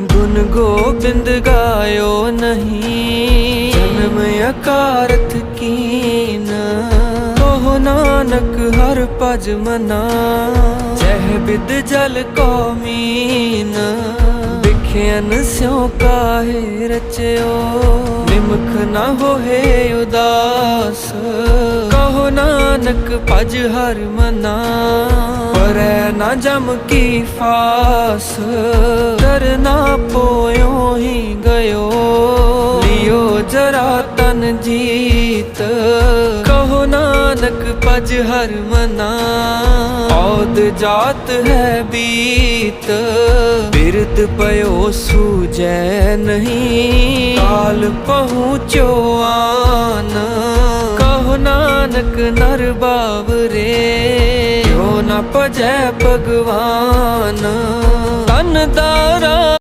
ਗੁਣ ਗੋਬਿੰਦ ਗਾਇਓ ਨਹੀਂ। ਜਨਮ ਅਕਾਰਤ ਕੀਨ। ਕਹੋ ਨਾਨਕ ਹਰ ਭਜ ਮਨਾ। ਜਹ ਬਿਦ ਜਲ ਕੋ ਮੀਨ। ਵਿਖਿਆਨ ਸਿਉ ਕਾਹੇ ਰਚਿਓ। ਨਿਮਖ ਨਾ ਹੋਏ ਉਦਾਸ। ਕਹੋ ਨਾਨਕ ਭਜ ਹਰ ਮਨਾ। ਪਰੈ ਨਾ ਜਮ ਕੀ ਫਾਸ। ਜਰਾ ਤਨ ਜੀਤ। ਕਹੋ ਨਾਨਕ ਪਜ ਹਰ ਮਨਾ। ਔਦ ਜਾਤ ਹੈ ਬੀਤ। ਬਿਰਦ ਪਇਓ ਸੂਜੈ ਨਹੀਂ। ਕਾਲ ਪਹੁੰਚੋ ਆਨ। ਕਹੋ ਨਾਨਕ ਨਰ ਬਾਵਰੇ। ਕਿਉ ਨਾ ਪਜੈ ਭਗਵਾਨ। ਤਨ ਦਾਰਾ